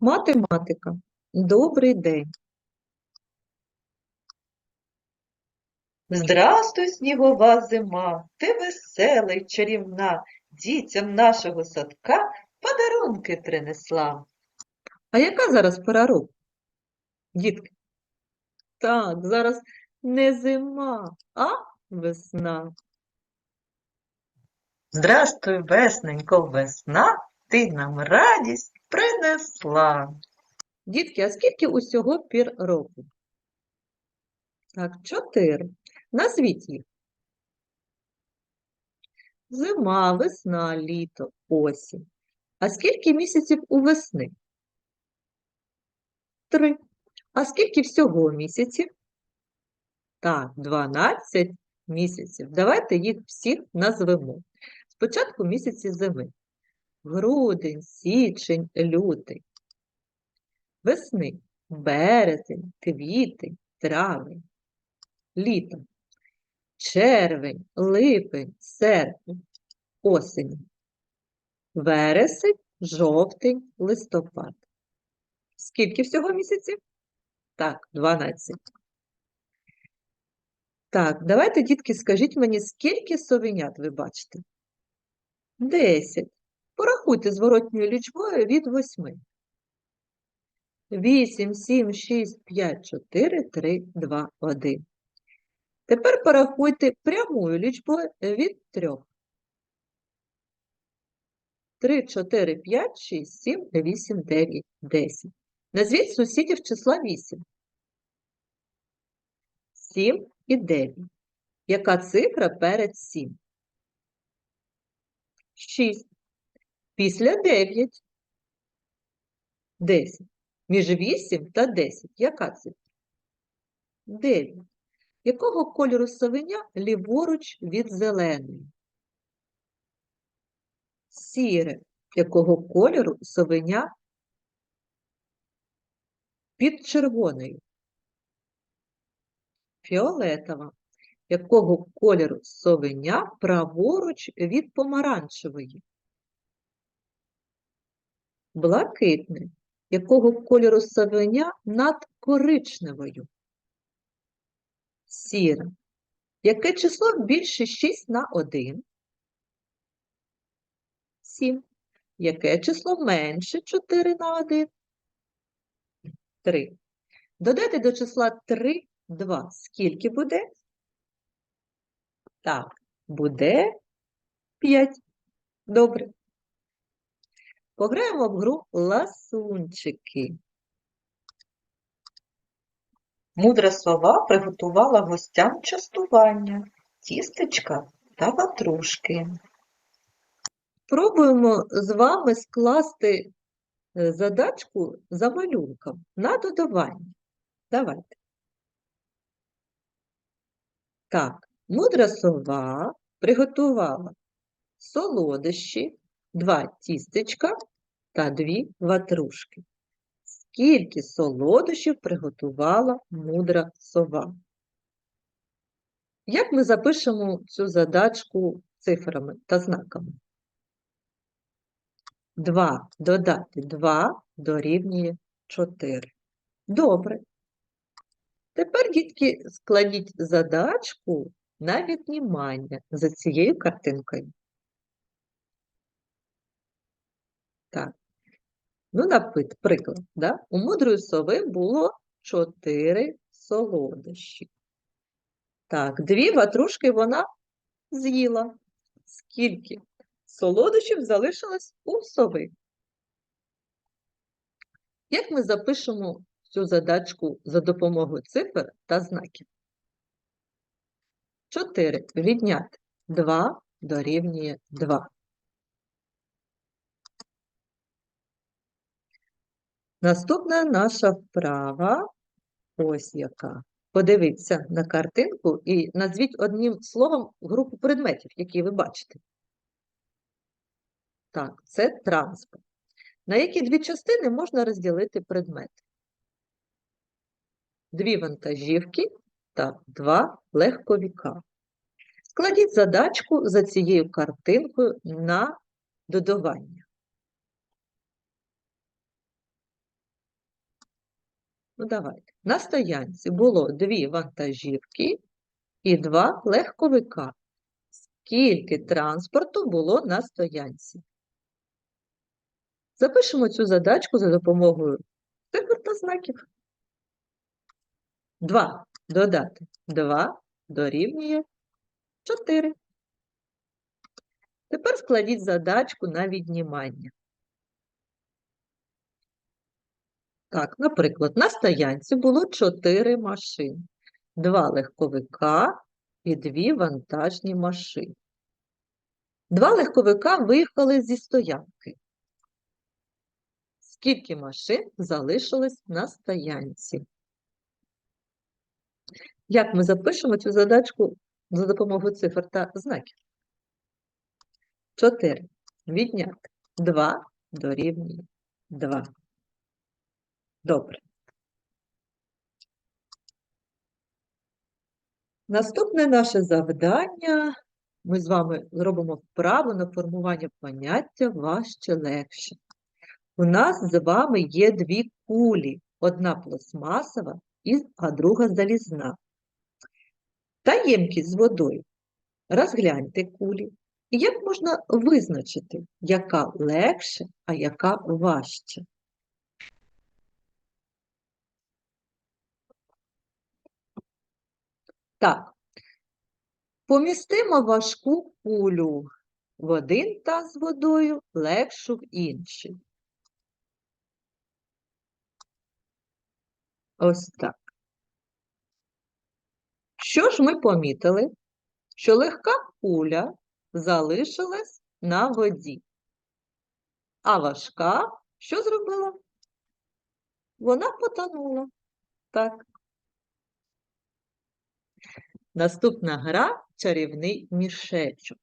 Математика. Добрий день. Здрастуй, снігова зима, ти весела й чарівна, дітям нашого садка подарунки принесла. А яка зараз пора року? Дітки? Так, зараз не зима, а весна. Здрастуй, весненько, весна, ти нам радість принесла. Дітки, а скільки усього пір року? Так, чотири. Назвіть їх. Зима, весна, літо, осінь. А скільки місяців у весни? Три. А скільки всього місяців? Так, 12 місяців. Давайте їх всіх назвемо. Спочатку місяці зими. Грудень, січень, лютий. Весни. Березень, квітень, травень. Літо. Червень, липень, серпень, осінь. Вересень, жовтень, листопад. Скільки всього місяців? Так, 12. Так, давайте, дітки, скажіть мені, скільки совенят ви бачите? 10. Порахуйте зворотньою лічбою від 8. 8, 7, 6, 5, 4, 3, 2, 1. Тепер порахуйте прямою лічбою від 3. 3, 4, 5, 6, 7, 8, 9, 10. Назвіть сусідів числа 8. 7 і 9. Яка цифра перед 7? 6. Після 9. 10. Між 8 та 10. Яка цифра? 9. Якого кольору совеня ліворуч від зеленої? Сіре. Якого кольору совеня під червоною? Фіолетова. Якого кольору совеня праворуч від помаранчевої? Блакитне. Якого кольору совеня над коричневою? Сіре. Яке число більше 6 на 1? 7. Яке число менше 4 на 1? 3. Додати до числа 3 2. Скільки буде? Так, буде 5. Добре. Пограємо в гру ласунчики. Мудра сова приготувала гостям частування, тістечка та ватрушки. Пробуємо з вами скласти е, задачку за малюнком на додавання. Давайте. Так, мудра сова приготувала солодощі, два тістечка та дві ватрушки. Скільки солодощів приготувала мудра сова? Як ми запишемо цю задачку цифрами та знаками? 2 додати 2 дорівнює 4. Добре. Тепер, дітки, складіть задачку на віднімання за цією картинкою. Так. Ну, напит, приклад, да? у мудрої сови було 4 солодощі. Так, дві ватрушки вона з'їла. Скільки солодощів залишилось у сови? Як ми запишемо цю задачку за допомогою цифр та знаків? 4 відняти 2 дорівнює 2. Наступна наша вправа, ось яка. Подивіться на картинку і назвіть одним словом групу предметів, які ви бачите. Так, це транспорт. На які дві частини можна розділити предмети? Дві вантажівки та два легковіка. Складіть задачку за цією картинкою на додавання. Ну, давайте. На стоянці було дві вантажівки і два легковика. Скільки транспорту було на стоянці? Запишемо цю задачку за допомогою цифр та знаків. 2 додати 2 дорівнює 4. Тепер складіть задачку на віднімання. Так, наприклад, на стоянці було 4 машини, 2 легковика і 2 вантажні машини. Два легковика виїхали зі стоянки. Скільки машин залишилось на стоянці? Як ми запишемо цю задачку за допомогою цифр та знаків? 4. Відняти. 2 дорівнює 2. Добре. Наступне наше завдання. Ми з вами зробимо вправу на формування поняття важче легше. У нас з вами є дві кулі, одна пластмасова, а друга залізна. Та ємкість з водою. Розгляньте кулі. І як можна визначити, яка легше, а яка важче? Так, помістимо важку кулю в один таз водою, легшу в інший. Ось так. Що ж ми помітили? Що легка куля залишилась на воді, а важка що зробила? Вона потонула. Так. Наступна гра чарівний мішечок.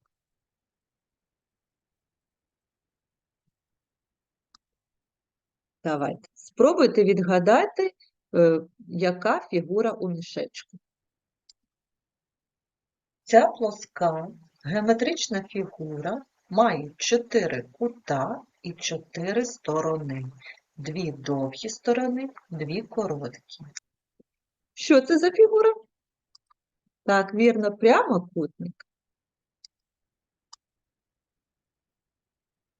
Давайте. Спробуйте відгадати, е, яка фігура у мішечку. Ця плоска геометрична фігура має чотири кута і чотири сторони. Дві довгі сторони, дві короткі. Що це за фігура? Так, вірно, прямокутник.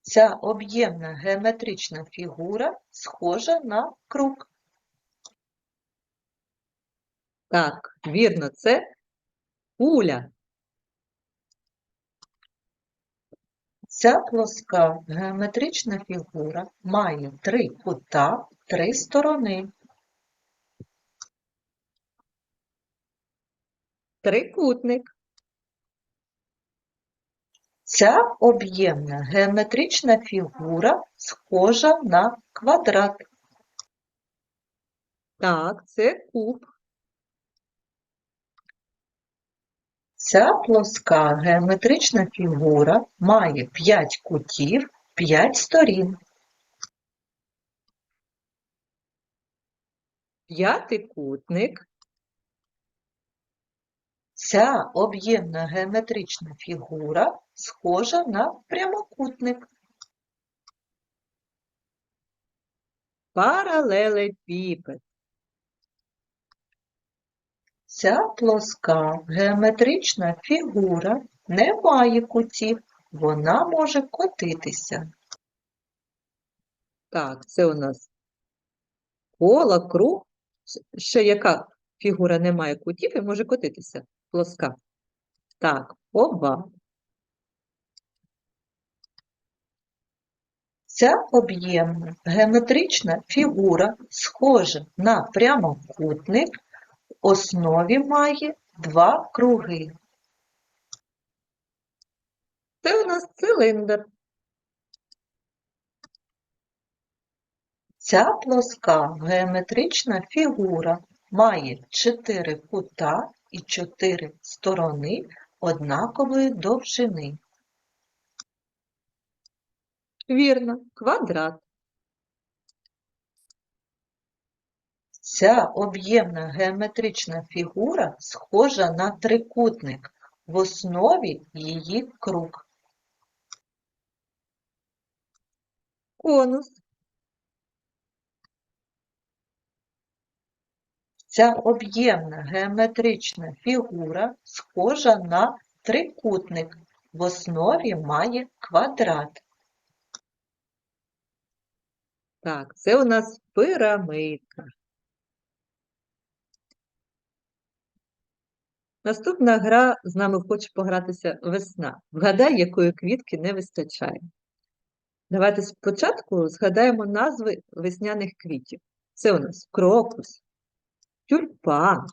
Ця об'ємна геометрична фігура схожа на круг. Так, вірно, це куля. Ця плоска геометрична фігура має три кута, три сторони. Трикутник. Ця об'ємна геометрична фігура схожа на квадрат. Так, це куб. Ця плоска геометрична фігура має 5 кутів, 5 сторін. П'ятикутник. Ця об'ємна геометрична фігура схожа на прямокутник. Паралелепіпед. Ця плоска геометрична фігура не має кутів, вона може котитися. Так, це у нас коло, круг. Ще яка фігура не має кутів і може котитися? Плоска. Так, оба. Ця об'ємна геометрична фігура схожа на прямокутник, в основі має два круги. Це у нас циліндр. Ця плоска геометрична фігура має чотири кута і чотири сторони однакової довжини. Вірно, квадрат. Ця об'ємна геометрична фігура схожа на трикутник, в основі її круг. Конус. Ця об'ємна геометрична фігура схожа на трикутник. В основі має квадрат. Так, це у нас пірамидка. Наступна гра з нами хоче погратися весна. Вгадай, якої квітки не вистачає. Давайте спочатку згадаємо назви весняних квітів. Це у нас крокус, тюльпан,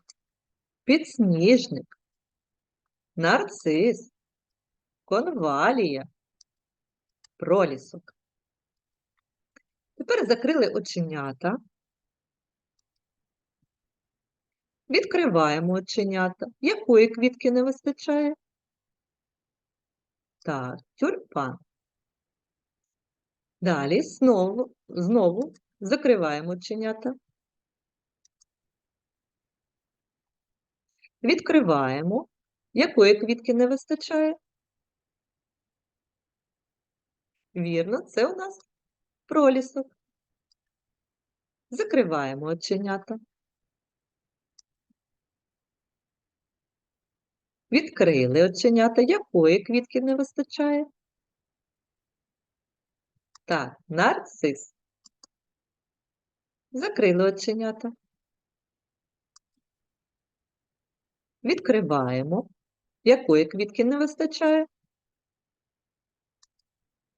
підсніжник, нарцис, конвалія, пролісок. Тепер закрили оченята. Відкриваємо оченята. Якої квітки не вистачає? Так, тюльпан. Далі знову, знову закриваємо оченята. Відкриваємо. Якої квітки не вистачає? Вірно, це у нас пролісок. Закриваємо оченята. Відкрили оченята. Якої квітки не вистачає? Так, нарцис. Закрили оченята. Відкриваємо. Якої квітки не вистачає?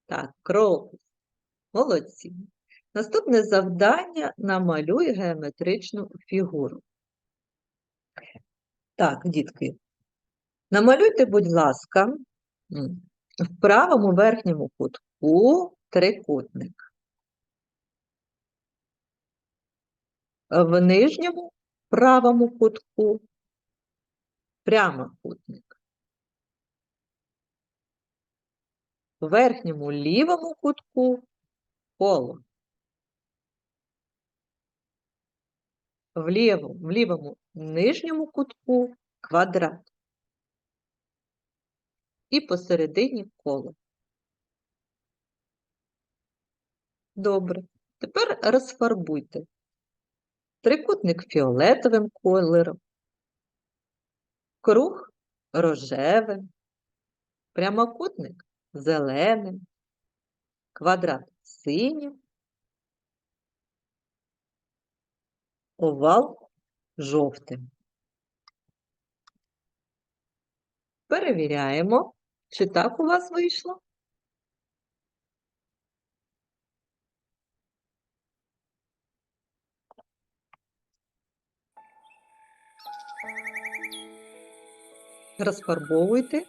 Так, крокус. Молодці. Наступне завдання намалюй геометричну фігуру. Так, дітки, намалюйте, будь ласка, в правому верхньому кутку трикутник. В нижньому правому кутку прямокутник. В верхньому лівому кутку коло. В лівому, в лівому нижньому кутку квадрат. І посередині коло. Добре. Тепер розфарбуйте. Трикутник фіолетовим кольором, круг рожевим, прямокутник зеленим, квадрат синім, овал жовтим. Перевіряємо, чи так у вас вийшло. Розфарбовуйте.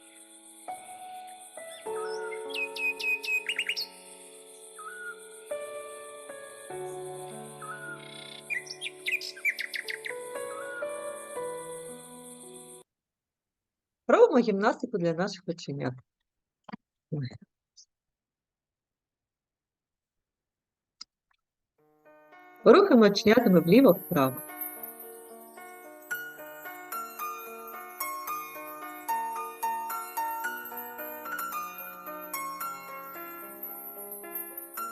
Робимо гімнастику для наших оченят. Рухаємо оченятами вліво-вправо.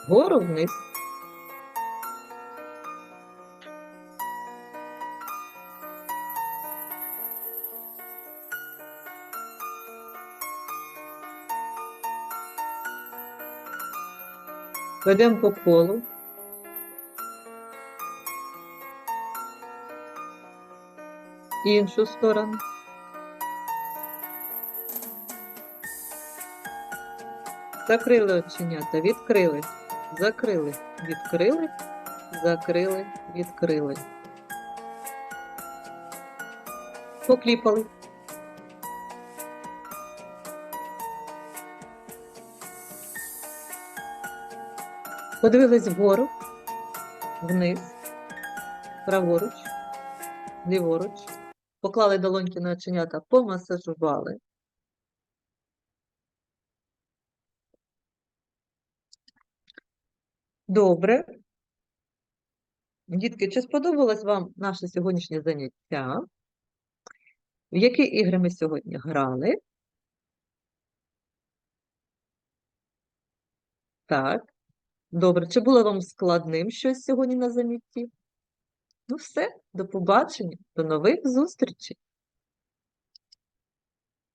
Вгору вниз. Ведемо по колу. Іншу сторону. Закрили оченята, відкрили, закрили, відкрили, закрили, відкрили. Покліпали. Подивились вгору, вниз, праворуч, ліворуч. Поклали долоньки на оченята, помасажували. Добре. Дітки, чи сподобалось вам наше сьогоднішнє заняття? В які ігри ми сьогодні грали? Так. Добре. Чи було вам складним щось сьогодні на занятті? Ну все, до побачення, до нових зустрічей!